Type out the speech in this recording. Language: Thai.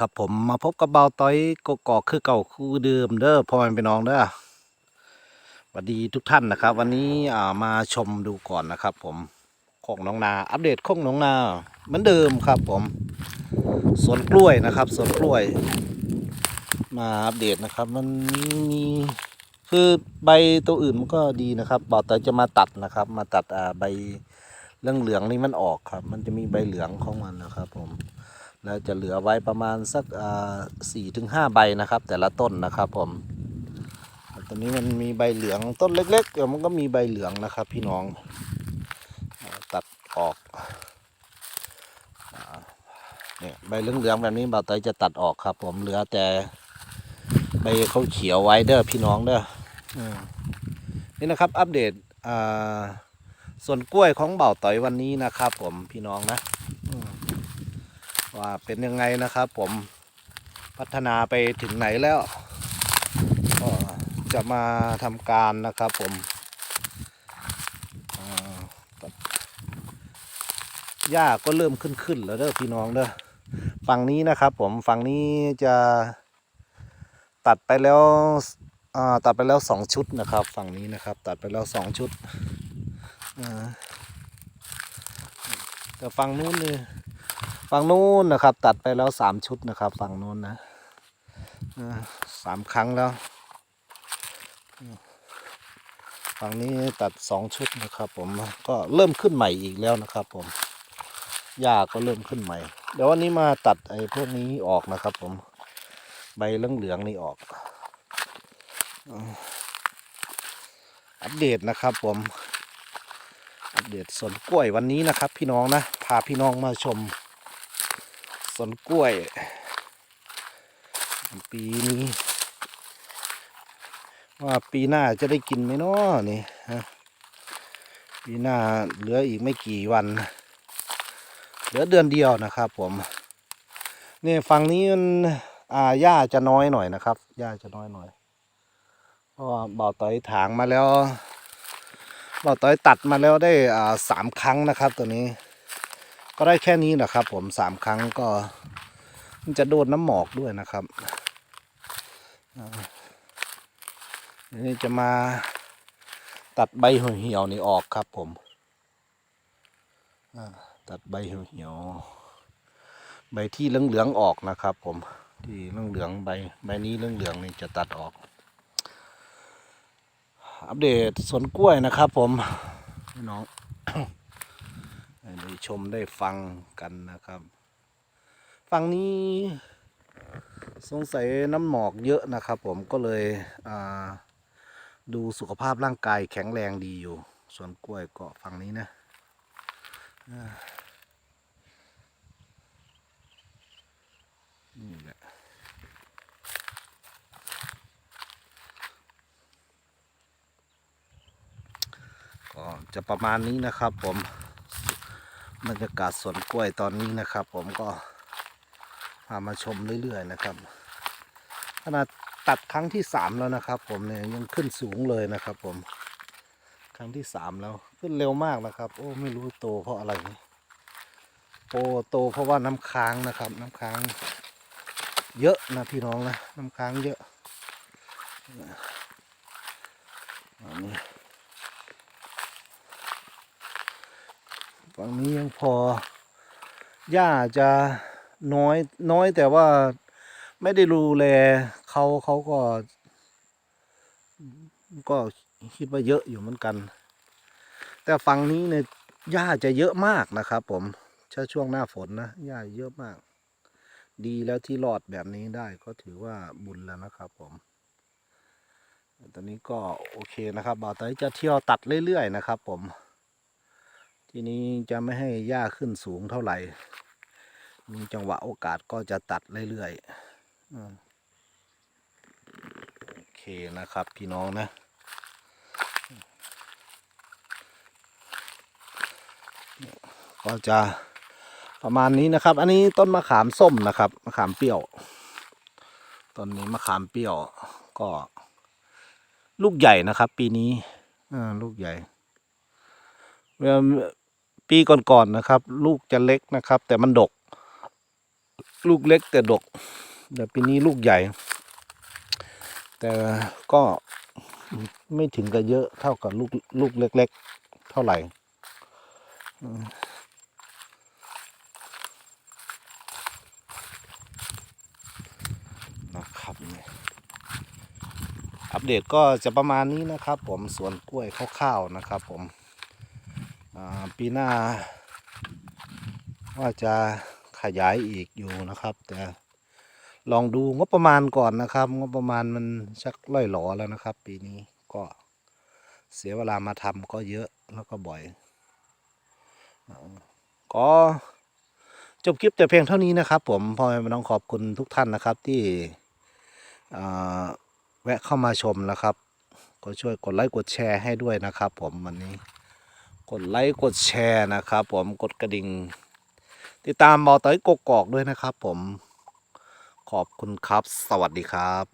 ครับผมมาพบกับเบาต้อยกกอกคือเก่าคู่เดิมเด้อพ่อแม่พี่น้องเด้อสวัสดีทุกท่านนะครับ วันนี้อ่ามาชมดูก่อนนะครับ ผมโคกหน้องนา อัปเดตโคกหน้องนาเหมือนเดิมครับ ผมสวนกล้วยนะครับสวนกล้วย มาอัปเดตนะครับ มันมีคือใบตัวอื่นมันก็ดีนะครับเบาต้อยจะมาตัดนะครับ มาตัดอ่าใบเรื่องเหลืองนี่มันออกครับ มันจะมีใบเหลืองของมันนะครับ ผม แล้วจะเหลือไว้ประมาณสักสี่ถึงห้าใบนะครับ แต่ละต้นนะครับผมตอนนี้มันมีใบเหลืองต้นเล็กๆเดี๋ยวมันก็มีใบเหลืองนะครับ พี่น้องตัดออกเนี่ยใบเหลืองๆแบบนี้บ่าวเตยจะตัดออกครับ ผมเหลือแต่ใบเขาเขียวไว้เด้อพี่น้องเด้อนี่นะครับ อัปเดตอ่าส่วนกล้วยของเบ่าวต่อยวันนี้นะครับ ผมพี่น้องนะ ว่าเป็นยังไงนะครับ ผมพัฒนาไปถึงไหนแล้วก็จะมาทำการนะครับ ผมอ่าหญ้าก็เริ่มขึ้นขึ้นแล้วเด้อพี่น้องเด้อฝั่งนี้นะครับ ผมฝั่งนี้จะตัดไปแล้วอ่าตัดไปแล้วสองชุดนะครับ ฝั่งนี้นะครับ ตัดไปแล้วสองชุดอ่าแต่ฝั่งนู้นนี่ ฝั่งนู้นนะครับ ตัดไปแล้วสามชุดนะครับ ฝั่งนู้นนะสามครั้งแล้ว ฝั่งนี้ตัดสองชุดนะครับ ผมก็เริ่มขึ้นใหม่อีกแล้วนะครับ ผมหญ้าก็เริ่มขึ้นใหม่ เดี๋ยววันนี้มาตัดไอ้พวกนี้ออกนะครับ ผมใบเหลืองเหลืองๆนี่ออกอัปเดตนะครับผมอัปเดตสวนกล้วยวันนี้นะครับ พี่น้องนะพาพี่น้องมาชม สวนกล้วย ปีนี้ว่าปีหน้าจะได้กินไหมเนาะนี่ฮะปีหน้าเหลืออีกไม่กี่วัน เหลือเดือนเดียวนะครับ ผมนี่ฝั่งนี้มันอ่าหญ้าจะน้อยหน่อยนะครับหญ้าจะน้อยหน่อยเพราะว่าบ่อต้อยถางมาแล้วบ่อต้อยตัดมาแล้วได้อ่าสามครั้งนะครับ ตัวนี้ ก็ได้แค่นี้นะครับ ผมสามครั้งก็มันจะโดนน้ำหมอกด้วยนะครับนี่จะมาตัดใบเหี่ยวนี่ออกครับผมตัดใบเหี่ยวใบที่เหลืองๆออกนะครับ ผมที่เหลืองๆใบใบนี้เหลืองๆนี่จะตัดออก อัปเดตสวนกล้วยนะครับ ผมพี่น้อง ได้ชมได้ฟังกันนะครับ ฝั่งนี้ สงสัยน้ำหมอกเยอะนะครับ ผมก็เลยดูสุขภาพร่างกายแข็งแรงดีอยู่สวนกล้วยเกาะฝั่งนี้นะนี่แหละก็จะประมาณนี้นะครับผม บรรยากาศสวนกล้วยตอนนี้นะครับ ผมก็พามาชมเรื่อยๆนะครับขนาดตัดครั้งที่สามแล้วนะครับ ผมเนี่ยยังขึ้นสูงเลยนะครับ ผมครั้งที่สามแล้วขึ้นเร็วมากนะครับ โอ้ไม่รู้โตเพราะอะไรโตโตเพราะว่าน้ำค้างนะครับ น้ำค้าง เยอะนะพี่น้องนะน้ำค้างเยอะอันนี้ ฝั่งนี้ยังพอหญ้าจะน้อยน้อยแต่ว่าไม่ได้ดูแลเขาเขาก็ ก็คิดว่าเยอะอยู่เหมือนกัน แต่ฝั่งนี้เนี่ยหญ้าจะเยอะมากนะครับ ผมถ้าช่วงหน้าฝนนะหญ้าเยอะมาก ดีแล้วที่รอดแบบนี้ได้ก็ถือว่าบุญแล้วนะครับ ผมตอนนี้ก็โอเคนะครับบ่าวไตจะเที่ยวตัดเรื่อยๆนะครับ ผม ทีนี้จะไม่ให้หญ้าขึ้นสูงเท่าไหร่ มีจังหวะโอกาสก็จะตัดเรื่อยๆโอเคนะครับพี่น้องนะก็จะประมาณนี้นะครับ อันนี้ต้นมะขามส้มนะครับ มะขามเปรี้ยว ต้นนี้มะขามเปรี้ยวก็ ลูกใหญ่นะครับ ปีนี้ อ่า ลูกใหญ่เมื่อ ปีก่อนๆนะครับ ลูกจะเล็กนะครับ แต่มันดก ลูกเล็กแต่ดก แต่ปีนี้ลูกใหญ่ แต่ก็ไม่ถึงกับเยอะเท่ากับลูกลูกเล็ก ๆ เท่าไหร่นะครับอัปเดตก็จะประมาณนี้นะครับ ผมสวนกล้วยคร่าวๆนะครับ ผม ปีหน้า ว่าจะขยายอีกอยู่นะครับ แต่ลองดูงบประมาณก่อนนะครับ งบประมาณมันชักล่อยหลอแล้วนะครับ ปีนี้ก็เสียเวลามาทำก็เยอะแล้วก็บ่อย ก็จบคลิปแต่เพียงเท่านี้นะครับ ผมพ่อแม่น้องขอบคุณทุกท่านนะครับที่แวะเข้ามาชมนะครับ ก็ช่วยกดไลค์กดแชร์ให้ด้วยนะครับ ผมวันนี้ กดไลค์กดแชร์นะครับ ผมกดกระดิ่ง ติดตามเบาต้อยกกอกด้วยนะครับ ผมขอบคุณครับ สวัสดีครับ